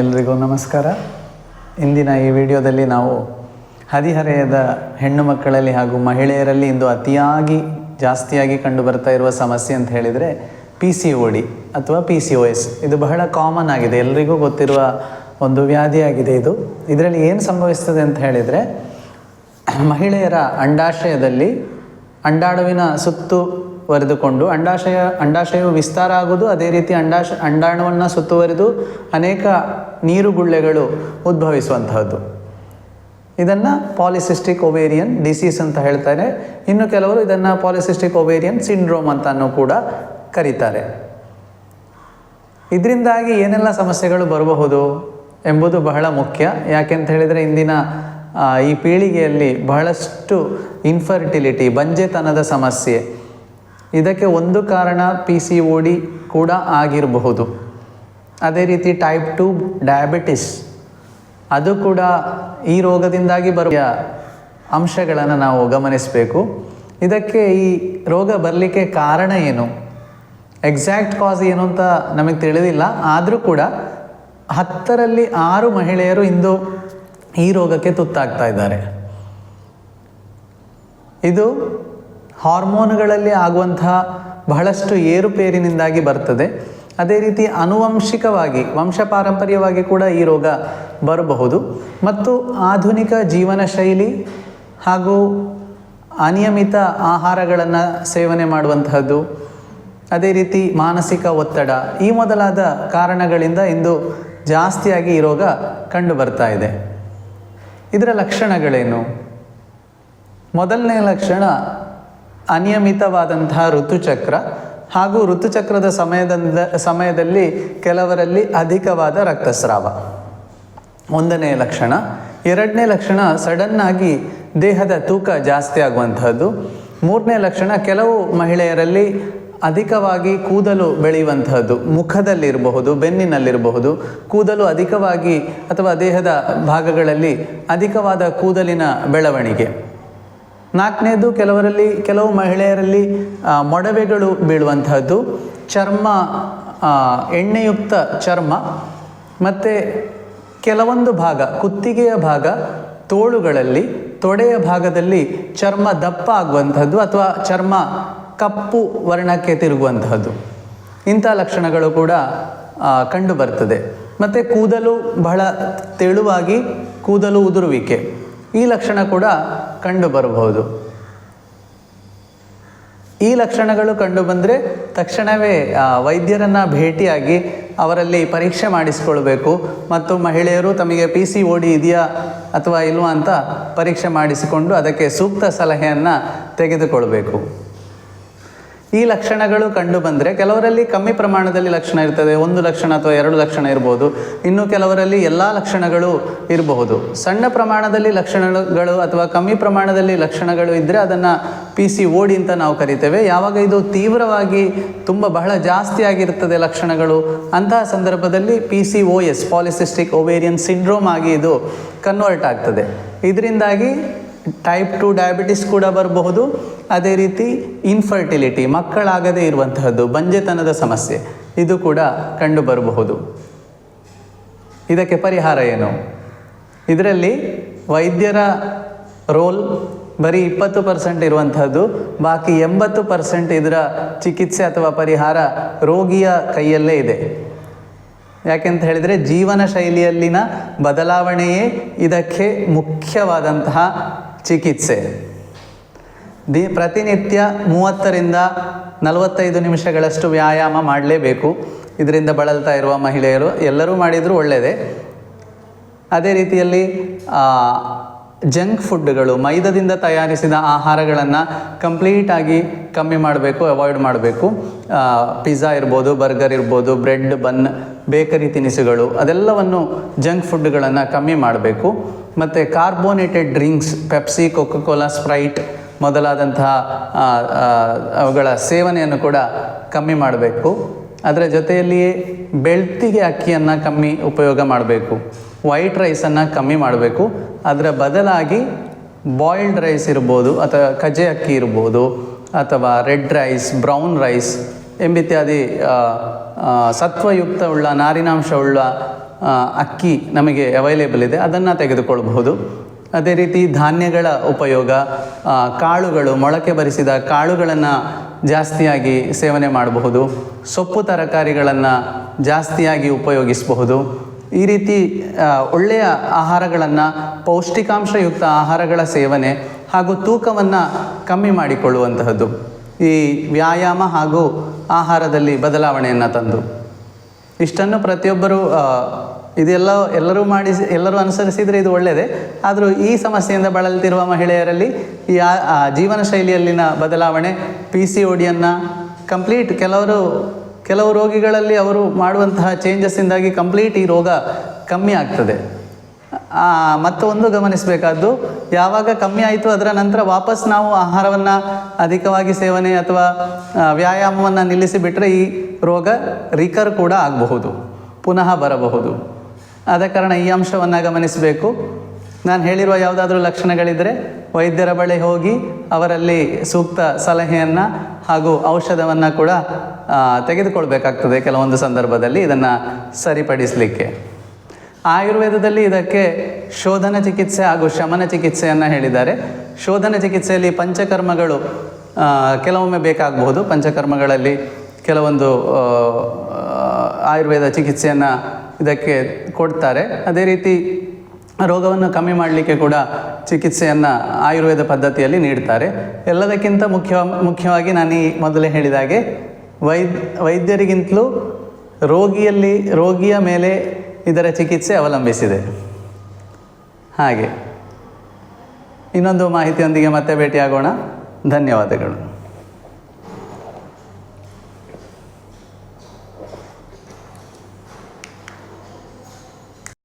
ಎಲ್ರಿಗೂ ನಮಸ್ಕಾರ. ಇಂದಿನ ಈ ವಿಡಿಯೋದಲ್ಲಿ ನಾವು ಹದಿಹರೆಯದ ಹೆಣ್ಣು ಮಕ್ಕಳಲ್ಲಿ ಹಾಗೂ ಮಹಿಳೆಯರಲ್ಲಿ ಇಂದು ಅತಿಯಾಗಿ, ಜಾಸ್ತಿಯಾಗಿ ಕಂಡು ಬರ್ತಾ ಇರುವ ಸಮಸ್ಯೆ ಅಂತ ಹೇಳಿದರೆ ಪಿ ಸಿ ಒ ಡಿ ಅಥವಾ ಪಿ ಸಿ ಒ ಎಸ್ ಇದು ಬಹಳ ಕಾಮನ್ ಆಗಿದೆ. ಎಲ್ರಿಗೂ ಗೊತ್ತಿರುವ ಒಂದು ವ್ಯಾಧಿಯಾಗಿದೆ ಇದು. ಇದರಲ್ಲಿ ಏನು ಸಂಭವಿಸ್ತದೆ ಅಂತ ಹೇಳಿದರೆ, ಮಹಿಳೆಯರ ಅಂಡಾಶಯದಲ್ಲಿ ಅಂಡಾಡುವಿನ ಸುತ್ತು ವರೆದುಕೊಂಡು ಅಂಡಾಶಯ, ಅಂಡಾಶಯವು ವಿಸ್ತಾರ ಆಗುವುದು. ಅದೇ ರೀತಿ ಅಂಡಾಶ, ಅಂಡಾಣವನ್ನು ಸುತ್ತುವರೆದು ಅನೇಕ ನೀರುಗುಳ್ಳೆಗಳು ಉದ್ಭವಿಸುವಂತಹದ್ದು. ಇದನ್ನು ಪಾಲಿಸಿಸ್ಟಿಕ್ ಒವೇರಿಯನ್ ಡಿಸೀಸ್ ಅಂತ ಹೇಳ್ತಾರೆ. ಇನ್ನು ಕೆಲವರು ಇದನ್ನು ಪಾಲಿಸಿಸ್ಟಿಕ್ ಒವೇರಿಯನ್ ಸಿಂಡ್ರೋಮ್ ಅಂತಲೂ ಕೂಡ ಕರೀತಾರೆ. ಇದರಿಂದಾಗಿ ಏನೆಲ್ಲ ಸಮಸ್ಯೆಗಳು ಬರಬಹುದು ಎಂಬುದು ಬಹಳ ಮುಖ್ಯ. ಯಾಕೆಂತ ಹೇಳಿದರೆ ಇಂದಿನ ಈ ಪೀಳಿಗೆಯಲ್ಲಿ ಬಹಳಷ್ಟು ಇನ್ಫರ್ಟಿಲಿಟಿ ಬಂಜೆತನದ ಸಮಸ್ಯೆ ಇದಕ್ಕೆ ಒಂದು ಕಾರಣ ಪಿ ಸಿ ಒ ಡಿ ಕೂಡ ಆಗಿರಬಹುದು. ಅದೇ ರೀತಿ ಟೈಪ್ ಟು ಡಯಾಬಿಟಿಸ್ ಅದು ಕೂಡ ಈ ರೋಗದಿಂದಾಗಿ ಬರುವ ಅಂಶಗಳನ್ನು ನಾವು ಗಮನಿಸಬೇಕು. ಇದಕ್ಕೆ ಈ ರೋಗ ಬರಲಿಕ್ಕೆ ಕಾರಣ ಏನು? ಎಕ್ಸಾಕ್ಟ್ ಕಾಸ್ ಏನು ಅಂತ ನಮಗೆ ತಿಳಿದಿಲ್ಲ. ಆದರೂ ಕೂಡ ಹತ್ತರಲ್ಲಿ ಆರು ಮಹಿಳೆಯರು ಇಂದು ಈ ರೋಗಕ್ಕೆ ತುತ್ತಾಗ್ತಾ ಇದ್ದಾರೆ. ಇದು ಹಾರ್ಮೋನುಗಳಲ್ಲಿ ಆಗುವಂತಹ ಬಹಳಷ್ಟು ಏರುಪೇರಿನಿಂದಾಗಿ ಬರ್ತದೆ. ಅದೇ ರೀತಿ ಅನುವಂಶಿಕವಾಗಿ ವಂಶ ಪಾರಂಪರ್ಯವಾಗಿ ಕೂಡ ಈ ರೋಗ ಬರಬಹುದು. ಮತ್ತು ಆಧುನಿಕ ಜೀವನ ಶೈಲಿ ಹಾಗೂ ಅನಿಯಮಿತ ಆಹಾರಗಳನ್ನು ಸೇವನೆ ಮಾಡುವಂತಹದ್ದು, ಅದೇ ರೀತಿ ಮಾನಸಿಕ ಒತ್ತಡ ಈ ಮೊದಲಾದ ಕಾರಣಗಳಿಂದ ಇಂದು ಜಾಸ್ತಿಯಾಗಿ ಈ ರೋಗ ಕಂಡು ಬರ್ತಾ ಇದೆ. ಇದರ ಲಕ್ಷಣಗಳೇನು? ಮೊದಲನೇ ಲಕ್ಷಣ ಅನಿಯಮಿತವಾದಂತಹ ಋತುಚಕ್ರ ಹಾಗೂ ಋತುಚಕ್ರದ ಸಮಯದಿಂದ, ಸಮಯದಲ್ಲಿ ಕೆಲವರಲ್ಲಿ ಅಧಿಕವಾದ ರಕ್ತಸ್ರಾವ. ಒಂದನೇ ಲಕ್ಷಣ. ಎರಡನೇ ಲಕ್ಷಣ ಸಡನ್ನಾಗಿ ದೇಹದ ತೂಕ ಜಾಸ್ತಿ ಆಗುವಂಥದ್ದು ಮೂರನೇ ಲಕ್ಷಣ, ಕೆಲವು ಮಹಿಳೆಯರಲ್ಲಿ ಅಧಿಕವಾಗಿ ಕೂದಲು ಬೆಳೆಯುವಂತಹದ್ದು. ಮುಖದಲ್ಲಿರಬಹುದು, ಬೆನ್ನಿನಲ್ಲಿರಬಹುದು. ಕೂದಲು ಅಧಿಕವಾಗಿ ಅಥವಾ ದೇಹದ ಭಾಗಗಳಲ್ಲಿ ಅಧಿಕವಾದ ಕೂದಲಿನ ಬೆಳವಣಿಗೆ. ನಾಲ್ಕನೇದು ಕೆಲವರಲ್ಲಿ, ಕೆಲವು ಮಹಿಳೆಯರಲ್ಲಿ ಮೊಡವೆಗಳು ಬೀಳುವಂತಹದ್ದು ಚರ್ಮ ಎಣ್ಣೆಯುಕ್ತ ಚರ್ಮ, ಮತ್ತು ಕೆಲವೊಂದು ಭಾಗ, ಕುತ್ತಿಗೆಯ ಭಾಗ, ತೋಳುಗಳಲ್ಲಿ, ತೊಡೆಯ ಭಾಗದಲ್ಲಿ ಚರ್ಮ ದಪ್ಪ ಆಗುವಂಥದ್ದು ಅಥವಾ ಚರ್ಮ ಕಪ್ಪು ವರ್ಣಕ್ಕೆ ತಿರುಗುವಂತಹದ್ದು ಇಂಥ ಲಕ್ಷಣಗಳು ಕೂಡ ಕಂಡು ಬರ್ತದೆ ಮತ್ತು ಕೂದಲು ಬಹಳ ತೆಳುವಾಗಿ, ಕೂದಲು ಉದುರುವಿಕೆ. ಈ ಲಕ್ಷಣ ಕೂಡ ಕಂಡು ಬರಬಹುದು. ಈ ಲಕ್ಷಣಗಳು ಕಂಡು ಬಂದರೆ ತಕ್ಷಣವೇ ವೈದ್ಯರನ್ನು ಭೇಟಿಯಾಗಿ ಅವರಲ್ಲಿ ಪರೀಕ್ಷೆ ಮಾಡಿಸಿಕೊಳ್ಬೇಕು. ಮತ್ತು ಮಹಿಳೆಯರು ತಮಗೆ ಪಿ ಸಿ ಓ ಡಿ ಇದೆಯಾ ಅಥವಾ ಇಲ್ವಾ ಅಂತ ಪರೀಕ್ಷೆ ಮಾಡಿಸಿಕೊಂಡು ಅದಕ್ಕೆ ಸೂಕ್ತ ಸಲಹೆಯನ್ನು ತೆಗೆದುಕೊಳ್ಬೇಕು. ಈ ಲಕ್ಷಣಗಳು ಕಂಡು ಬಂದರೆ ಕೆಲವರಲ್ಲಿ ಕಮ್ಮಿ ಪ್ರಮಾಣದಲ್ಲಿ ಲಕ್ಷಣ ಇರ್ತದೆ, ಒಂದು ಲಕ್ಷಣ ಅಥವಾ ಎರಡು ಲಕ್ಷಣ ಇರ್ಬೋದು. ಇನ್ನು ಕೆಲವರಲ್ಲಿ ಎಲ್ಲ ಲಕ್ಷಣಗಳು ಇರಬಹುದು. ಸಣ್ಣ ಪ್ರಮಾಣದಲ್ಲಿ ಲಕ್ಷಣಗಳು ಅಥವಾ ಕಮ್ಮಿ ಪ್ರಮಾಣದಲ್ಲಿ ಲಕ್ಷಣಗಳು ಇದ್ದರೆ ಅದನ್ನು ಪಿ ಸಿ ಓಡಿ ಅಂತ ನಾವು ಕರಿತೇವೆ. ಯಾವಾಗ ಇದು ತೀವ್ರವಾಗಿ ತುಂಬ ಬಹಳ ಜಾಸ್ತಿ ಆಗಿರ್ತದೆ ಲಕ್ಷಣಗಳು, ಅಂತಹ ಸಂದರ್ಭದಲ್ಲಿ P C O S polycystic ovarian syndrome ಆಗಿ ಇದು ಕನ್ವರ್ಟ್ ಆಗ್ತದೆ. ಇದರಿಂದಾಗಿ ಟೈಪ್ ಟು ಡಯಾಬಿಟಿಸ್ ಕೂಡ ಬರಬಹುದು. ಅದೇ ರೀತಿ ಇನ್ಫರ್ಟಿಲಿಟಿ ಮಕ್ಕಳಾಗದೇ ಇರುವಂತಹದ್ದು, ಬಂಜೆತನದ ಸಮಸ್ಯೆ, ಇದು ಕೂಡ ಕಂಡು ಬರಬಹುದು. ಇದಕ್ಕೆ ಪರಿಹಾರ ಏನು? ಇದರಲ್ಲಿ ವೈದ್ಯರ ರೋಲ್ ಬರೀ ಇಪ್ಪತ್ತು ಪರ್ಸೆಂಟ್ ಇರುವಂತಹದ್ದು, ಬಾಕಿ ಎಂಬತ್ತು ಪರ್ಸೆಂಟ್ ಇದರ ಚಿಕಿತ್ಸೆ ಅಥವಾ ಪರಿಹಾರ ರೋಗಿಯ ಕೈಯಲ್ಲೇ ಇದೆ. ಯಾಕೆಂತ ಹೇಳಿದರೆ ಜೀವನ ಶೈಲಿಯಲ್ಲಿನ ಬದಲಾವಣೆಯೇ ಇದಕ್ಕೆ ಮುಖ್ಯವಾದಂತಹ ಚಿಕಿತ್ಸೆ. ದಿ ಪ್ರತಿನಿತ್ಯ ಮೂವತ್ತರಿಂದ ನಲವತ್ತೈದು ನಿಮಿಷಗಳಷ್ಟು ವ್ಯಾಯಾಮ ಮಾಡಲೇಬೇಕು. ಇದರಿಂದ ಬಳಲ್ತಾ ಇರುವ ಮಹಿಳೆಯರು ಎಲ್ಲರೂ ಮಾಡಿದರೂ ಒಳ್ಳೆಯದೇ ಅದೇ ರೀತಿಯಲ್ಲಿ ಜಂಕ್ ಫುಡ್ಗಳು, ಮೈದದಿಂದ ತಯಾರಿಸಿದ ಆಹಾರಗಳನ್ನು ಕಂಪ್ಲೀಟಾಗಿ ಕಮ್ಮಿ ಮಾಡಬೇಕು, ಅವಾಯ್ಡ್ ಮಾಡಬೇಕು. ಪಿಜ್ಜಾ ಇರ್ಬೋದು, ಬರ್ಗರ್ ಇರ್ಬೋದು, ಬ್ರೆಡ್, ಬನ್, ಬೇಕರಿ ತಿನಿಸುಗಳು ಅದೆಲ್ಲವನ್ನು ಜಂಕ್ ಫುಡ್ಗಳನ್ನು ಕಮ್ಮಿ ಮಾಡಬೇಕು. ಮತ್ತು carbonated drinks Pepsi Coca Cola Sprite ಮೊದಲಾದಂತಹ ಅವುಗಳ ಸೇವನೆಯನ್ನು ಕೂಡ ಕಮ್ಮಿ ಮಾಡಬೇಕು. ಅದರ ಜೊತೆಯಲ್ಲಿಯೇ ಬೆಳ್ತಿಗೆ ಅಕ್ಕಿಯನ್ನು ಕಮ್ಮಿ ಉಪಯೋಗ ಮಾಡಬೇಕು. ವೈಟ್ ರೈಸನ್ನು ಕಮ್ಮಿ ಮಾಡಬೇಕು. ಅದರ ಬದಲಾಗಿ ಬಾಯ್ಲ್ಡ್ ರೈಸ್ ಇರ್ಬೋದು, ಅಥವಾ ಕಜೆ ಅಕ್ಕಿ ಇರ್ಬೋದು, ಅಥವಾ ರೆಡ್ ರೈಸ್ ಬ್ರೌನ್ ರೈಸ್ ಎಂಬಿತ್ಯಾದಿ ಸತ್ವಯುಕ್ತವುಳ್ಳ ನಾರಿನಾಂಶವುಳ್ಳ ಅಕ್ಕಿ ನಮಗೆ ಅವೈಲೇಬಲ್ ಇದೆ, ಅದನ್ನು ತೆಗೆದುಕೊಳ್ಳಬಹುದು ಅದೇ ರೀತಿ ಧಾನ್ಯಗಳ ಉಪಯೋಗ ಕಾಳುಗಳು, ಮೊಳಕೆ ಬರಿಸಿದ ಕಾಳುಗಳನ್ನು ಜಾಸ್ತಿಯಾಗಿ ಸೇವನೆ ಮಾಡಬಹುದು. ಸೊಪ್ಪು ತರಕಾರಿಗಳನ್ನು ಜಾಸ್ತಿಯಾಗಿ ಉಪಯೋಗಿಸಬಹುದು. ಈ ರೀತಿ ಒಳ್ಳೆಯ ಆಹಾರಗಳನ್ನು, ಪೌಷ್ಟಿಕಾಂಶಯುಕ್ತ ಆಹಾರಗಳ ಸೇವನೆ ಹಾಗೂ ತೂಕವನ್ನು ಕಮ್ಮಿ ಮಾಡಿಕೊಳ್ಳುವಂತಹದ್ದು. ಈ ವ್ಯಾಯಾಮ ಹಾಗೂ ಆಹಾರದಲ್ಲಿ ಬದಲಾವಣೆಯನ್ನು ತಂದು. ಇಷ್ಟನ್ನು ಪ್ರತಿಯೊಬ್ಬರು ಇದೆಲ್ಲ ಎಲ್ಲರೂ ಮಾಡಿ ಎಲ್ಲರೂ ಅನುಸರಿಸಿದರೆ ಇದು ಒಳ್ಳೆಯದೇ ಆದರೂ ಈ ಸಮಸ್ಯೆಯಿಂದ ಬಳಲ್ತಿರುವ ಮಹಿಳೆಯರಲ್ಲಿ ಈ ಜೀವನ ಶೈಲಿಯಲ್ಲಿನ ಬದಲಾವಣೆ ಪಿ ಸಿ ಒಡಿಯನ್ನು ಕಂಪ್ಲೀಟ್ ಕೆಲವರು, ಕೆಲವು ರೋಗಿಗಳಲ್ಲಿ ಅವರು ಮಾಡುವಂತಹ ಚೇಂಜಸ್ಸಿಂದಾಗಿ ಕಂಪ್ಲೀಟ್ ಈ ರೋಗ ಕಮ್ಮಿ ಆಗ್ತದೆ. ಮತ್ತೊಂದು ಗಮನಿಸಬೇಕಾದ್ದು ಯಾವಾಗ ಕಮ್ಮಿ ಆಯಿತು ಅದರ ನಂತರ ವಾಪಸ್ ನಾವು ಆಹಾರವನ್ನು ಅಧಿಕವಾಗಿ ಸೇವನೆ ಅಥವಾ ವ್ಯಾಯಾಮವನ್ನು ನಿಲ್ಲಿಸಿಬಿಟ್ರೆ ಈ ರೋಗ ರಿಕರ್ ಕೂಡ ಆಗಬಹುದು, ಪುನಃ ಬರಬಹುದು. ಆದ ಕಾರಣ ಈ ಅಂಶವನ್ನು ಗಮನಿಸಬೇಕು. ನಾನು ಹೇಳಿರುವ ಯಾವುದಾದ್ರೂ ಲಕ್ಷಣಗಳಿದ್ದರೆ ವೈದ್ಯರ ಬಳಿ ಹೋಗಿ ಅವರಲ್ಲಿ ಸೂಕ್ತ ಸಲಹೆಯನ್ನು ಹಾಗೂ ಔಷಧವನ್ನು ಕೂಡ ತೆಗೆದುಕೊಳ್ಬೇಕಾಗ್ತದೆ ಕೆಲವೊಂದು ಸಂದರ್ಭದಲ್ಲಿ ಇದನ್ನು ಸರಿಪಡಿಸಲಿಕ್ಕೆ. ಆಯುರ್ವೇದದಲ್ಲಿ ಇದಕ್ಕೆ ಶೋಧನ ಚಿಕಿತ್ಸೆ ಹಾಗೂ ಶಮನ ಚಿಕಿತ್ಸೆಯನ್ನು ಹೇಳಿದ್ದಾರೆ. ಶೋಧನ ಚಿಕಿತ್ಸೆಯಲ್ಲಿ ಪಂಚಕರ್ಮಗಳು ಕೆಲವೊಮ್ಮೆ ಬೇಕಾಗಬಹುದು. ಪಂಚಕರ್ಮಗಳಲ್ಲಿ ಕೆಲವೊಂದು ಆಯುರ್ವೇದ ಚಿಕಿತ್ಸೆಯನ್ನು ಇದಕ್ಕೆ ಕೊಡ್ತಾರೆ. ಅದೇ ರೀತಿ ರೋಗವನ್ನು ಕಮ್ಮಿ ಮಾಡಲಿಕ್ಕೆ ಕೂಡ ಚಿಕಿತ್ಸೆಯನ್ನು ಆಯುರ್ವೇದ ಪದ್ಧತಿಯಲ್ಲಿ ನೀಡ್ತಾರೆ. ಎಲ್ಲದಕ್ಕಿಂತ ಮುಖ್ಯ, ಮುಖ್ಯವಾಗಿ ನಾನು ಈ ಮೊದಲೇ ಹೇಳಿದ ಹಾಗೆ ವೈದ್, ವೈದ್ಯರಿಗಿಂತಲೂ ರೋಗಿಯಲ್ಲಿ, ರೋಗಿಯ ಮೇಲೆ ಇದರ ಚಿಕಿತ್ಸೆ ಅವಲಂಬಿಸಿದೆ. ಹಾಗೆ. ಇನ್ನೊಂದು ಮಾಹಿತಿಯೊಂದಿಗೆ ಮತ್ತೆ ಭೇಟಿಯಾಗೋಣ. ಧನ್ಯವಾದಗಳು.